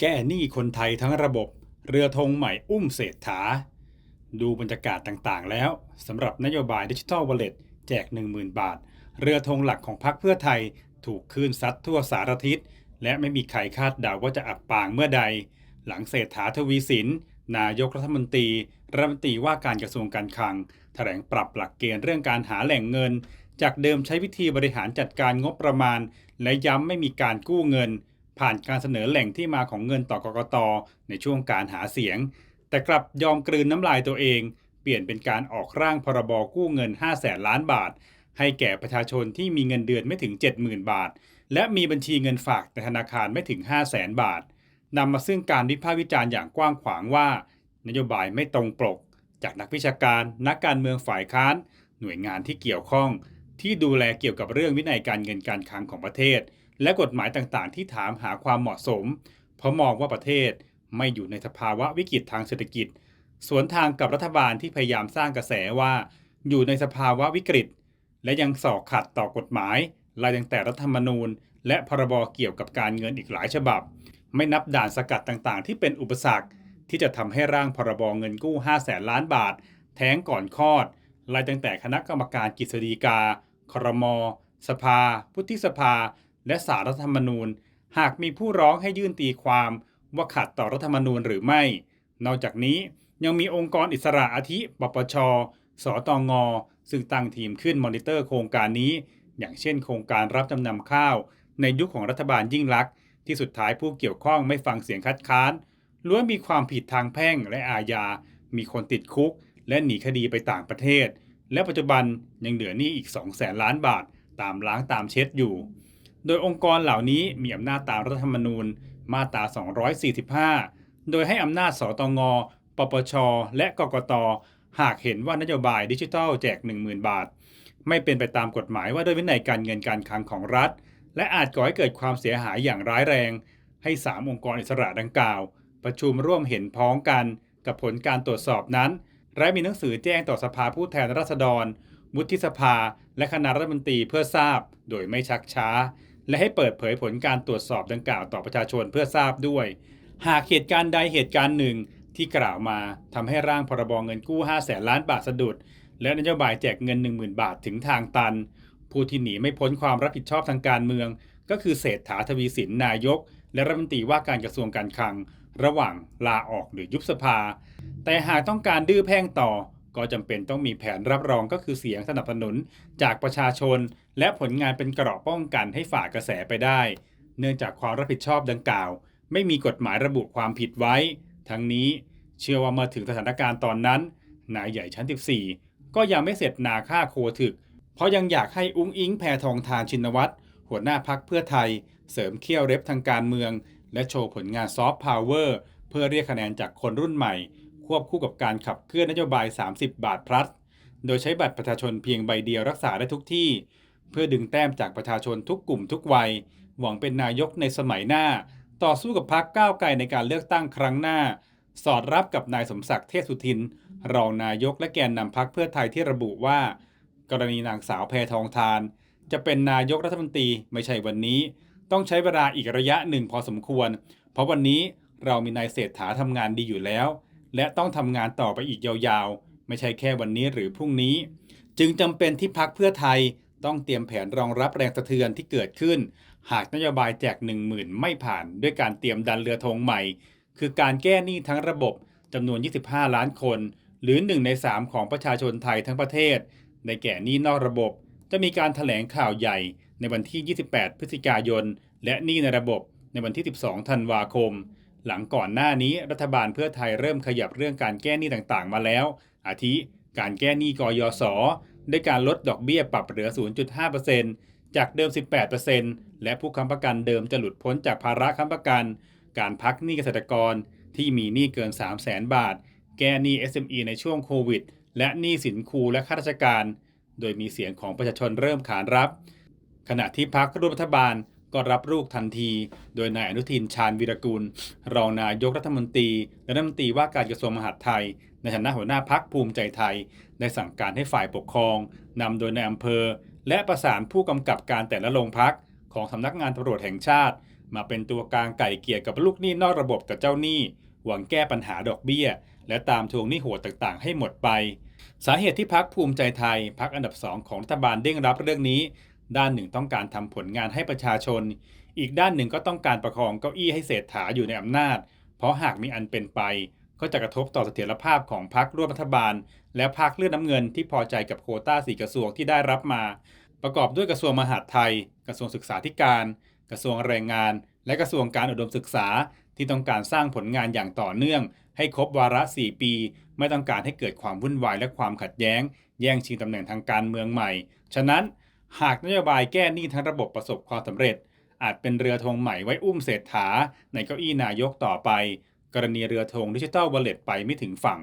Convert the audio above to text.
แก้หนี้คนไทยทั้งระบบ เรือธงใหม่อุ้มเศรษฐา ดูบรรยากาศต่างๆ แล้วสำหรับนโยบายดิจิทัลวอลเล็ตแจก 10,000 บาท เรือธงหลักของพรรคเพื่อไทยถูกคลื่นซัดทั่วสารทิศ และไม่มีใครคาดเดาว่าจะอับปางเมื่อใด หลังเศรษฐาทวีสิน นายกรัฐมนตรีรัฐมนตรีว่าการกระทรวงการคลัง แถลงปรับหลักเกณฑ์เรื่องการหาแหล่งเงิน จากเดิมใช้วิธีบริหารจัดการงบประมาณ และย้ำไม่มีการกู้เงิน ผ่านการเสนอแหล่งที่มาของเงินต่อกกตในช่วงการหาเสียง แต่กลับยอมกลืนน้ำลายตัวเอง เปลี่ยนเป็นการออกร่างพรบกู้เงิน5แสนล้านบาท ให้แก่ประชาชนที่มีเงินเดือนไม่ถึง 70,000 บาท และมีบัญชีเงินฝากในธนาคารไม่ถึง 5 0 0แสนบาทนำมาซึ่งการวิพากษ์วิจารณ์อย่างกว้างขวางว่า นโยบายไม่ตรงปก จากนักวิชาการ นักการเมืองฝ่ายค้าน หน่วยงานที่เกี่ยวข้อง ที่ดูแลเกี่ยวกับเรื่องวินัยการเงินการคลังของประเทศ และกฎหมายต่างๆ ที่ถามหาความเหมาะสม เพราะมองว่าประเทศไม่อยู่ในสภาวะวิกฤตทางเศรษฐกิจ สวนทางกับรัฐบาลที่พยายามสร้างกระแสว่าอยู่ในสภาวะวิกฤต และยังสอกขัดต่อกฎหมายรายตั้งแต่รัฐธรรมนูญ และพรบเกี่ยวกับการเงินอีกหลายฉบับ ไม่นับด่านสกัดต่างๆ ที่เป็นอุปสรรค ที่จะทำให้ร่างพรบเงินกู้5แสนล้านบาท แท้งก่อนคลอดรายตั้งแต่คณะกรรมการกฤษฎีกาครม สภา พุทธิสภา และสารรัฐธรรมนูญ หากมีผู้ร้องให้ยื่นตีความว่าขัดต่อรัฐธรรมนูญหรือไม่ นอกจากนี้ยังมีองค์กรอิสระอาทิปปช สตงซึ่งตั้งทีมขึ้นมอนิเตอร์โครงการนี้ อย่างเช่นโครงการรับจำนำข้าว ในยุคของรัฐบาลยิ่งลักษณ์ที่สุดท้ายผู้เกี่ยวข้องไม่ฟังเสียงคัดค้านล้วนมีความผิดทางแพ่งและอาญา มีคนติดคุก และหนีคดีไปต่างประเทศ และปัจจุบันยังเหลือหนี้อีก2แสนล้านบาท ตามล้างตามเช็ดอยู่ โดยองค์กรเหล่านี้มีอำนาจตามรัฐธรรมนูญมาตรา 245 โดยให้อำนาจสตง ปปช และกกต หากเห็นว่านโยบายดิจิทัลแจก 10,000 บาท ไม่เป็นไปตามกฎหมายว่าด้วยวินัยการเงินการคลังของรัฐ และอาจก่อให้เกิดความเสียหายอย่างร้ายแรง ให้ 3 องค์กรอิสระดังกล่าว ประชุมร่วมเห็นพ้องกันกับผลการตรวจสอบนั้น และมีหนังสือแจ้งต่อสภาผู้แทนราษฎรวุฒิสภา และคณะรัฐมนตรีเพื่อทราบ โดยไม่ชักช้า และให้เปิดเผยผลการตรวจสอบดังกล่าวต่อประชาชนเพื่อทราบด้วย หากเหตุการณ์ใดเหตุการณ์หนึ่งที่กล่าวมาทำให้ร่างพรบเงินกู้5แสนล้านบาทสะดุด และนโยบายแจกเงิน 10,000 บาทถึงทางตัน ผู้ที่หนีไม่พ้นความรับผิดชอบทางการเมือง ก็คือเศรษฐาทวีสินนายก และรัฐมนตรีว่าการกระทรวงการคลัง ระหว่างลาออกหรือยุบสภา แต่หากต้องการดื้อแพ่งต่อ ก็จำเป็นต้องมีแผนรับรองก็คือเสียงสนับสนุนจากประชาชน และผลงานเป็นกราะป้องกันให้ฝ่ากระแสไปได้ เนื่องจากความรับผิดชอบดังกล่าว ไม่มีกฎหมายระบุความผิดไว้ ทั้งนี้เชื่อว่าเมื่อถึงสถานการณ์ตอนนั้น นายใหญ่ชั้น 14 ก็ยังไม่เสร็จนาค่าโคถึก เพราะยังอยากให้อุ้งอิงแพทองทานชินวัตรหัวหน้าพักเพื่อไทย เสริมเขี้ยวเร็บทางการเมือง และโชว์ผลงานซอฟต์พาวเวอร์เพื่อเรียกคะแนนจากคนรุ่นใหม่ ควบคู่กับการขับเคลื่อนนโยบาย 30 บาทพลัส โดยใช้บัตรประชาชนเพียงใบเดียวรักษาได้ทุกที่ เพื่อดึงแต้มจากประชาชนทุกกลุ่มทุกวัย หวังเป็นนายกในสมัยหน้า ต่อสู้กับพรรคก้าวไกลในการเลือกตั้งครั้งหน้า สอดรับกับนายสมศักดิ์เทพสุทิน รองนายกและแกนนำพรรคเพื่อไทยที่ระบุว่า กรณีนางสาวแพทองทาน จะเป็นนายกรัฐมนตรีไม่ใช่วันนี้ ต้องใช้เวลาอีกระยะหนึ่งพอสมควร เพราะวันนี้เรามีนายเศรษฐาทำงานดีอยู่แล้ว และต้องทำงานต่อไปอีกยาวๆ ไม่ใช่แค่วันนี้หรือพรุ่งนี้ จึงจำเป็นที่พักเพื่อไทยต้องเตรียมแผนรองรับแรงสะเทือนที่เกิดขึ้น หากนโยบายแจก 1 0,000 ไม่ผ่าน ด้วยการเตรียมดันเรือธงใหม่ คือการแก้หนี้ทั้งระบบจำนวน 25 ล้านคน หรือ 1 ใน 3 ของประชาชนไทยทั้งประเทศ ในแก่หนี้นอกระบบ จะมีการถแถลงข่าวใหญ่ในวันที่ 28 พฤศจิกายน และหนี้ในระบบในวันที่ 12 ธันวาคม หลังก่อนหน้านี้รัฐบาลเพื่อไทยเริ่มขยับเรื่องการแก้หนี้ต่างๆ มาแล้ว อาทิ การแก้หนี้กยศด้วยการลดดอกเบี้ยปรับเหลือ 0.5%จากเดิม 18%และผู้ค้ำประกันเดิมจะหลุดพ้นจากภาระค้ำประกัน การพักหนี้เกษตรกรที่มีหนี้เกิน 3 0 0แสนบาท แก้หนี้ SME ในช่วงโควิด และหนี้สินครูและข้าราชการ โดยมีเสียงของประชาชนเริ่มขานรับ ขณะที่พักร่วมรัฐบาล ก็รับลูกทันที โดยนายอนุทินชาญวิรกุลรองนายกรัฐมนตรี และรัฐมนตรีว่าการกระทรวงมหาดไทย ในฐานะหัวหน้าพักภูมิใจไทย ได้สั่งการให้ฝ่ายปกครองนำโดยนายอำเภอ และประสานผู้กำกับการแต่ละโรงพักของสำนักงานตำรวจแห่งชาติ มาเป็นตัวกลางไก่เกลี่ยกับลูกหนี้นอกระบบกับเจ้าหนี้ หวังแก้ปัญหาดอกเบี้ย และตามทวงหนี้โหดต่างๆ ให้หมดไปสาเหตุที่พักภูมิใจไทยพักอันดับสองของรัฐบาลเด้งรับเรื่องนี้ ด้านหนึ่งต้องการทำผลงานให้ประชาชน อีกด้านหนึ่งก็ต้องการประคองเก้าอี้ให้เศรษฐาอยู่ในอำนาจ เพราะหากมีอันเป็นไป ก็จะกระทบต่อเสถียรภาพของพรรคร่วมรัฐบาล และพรรคเลือดน้ำเงินที่พอใจกับโคต้าสีกระทรวงที่ได้รับมา ประกอบด้วยกระทรวงมหาดไทย กระทรวงศึกษาธิการ กระทรวงแรงงาน และกระทรวงการอุดมศึกษาที่ต้องการสร้างผลงานอย่างต่อเนื่อง ให้ครบวาระ 4 ปี ไม่ต้องการให้เกิดความวุ่นวายและความขัดแย้ง แย่งชิงตำแหน่งทางการเมืองใหม่ ฉะนั้น หากนโยบายแก้หนี้ทั้งระบบประสบความสำเร็จ อาจเป็นเรือธงใหม่ไว้อุ้มเศรษฐาในเก้าอี้นายกต่อไป กรณีเรือธงดิจิทัลวอลเล็ตไปไม่ถึงฝั่ง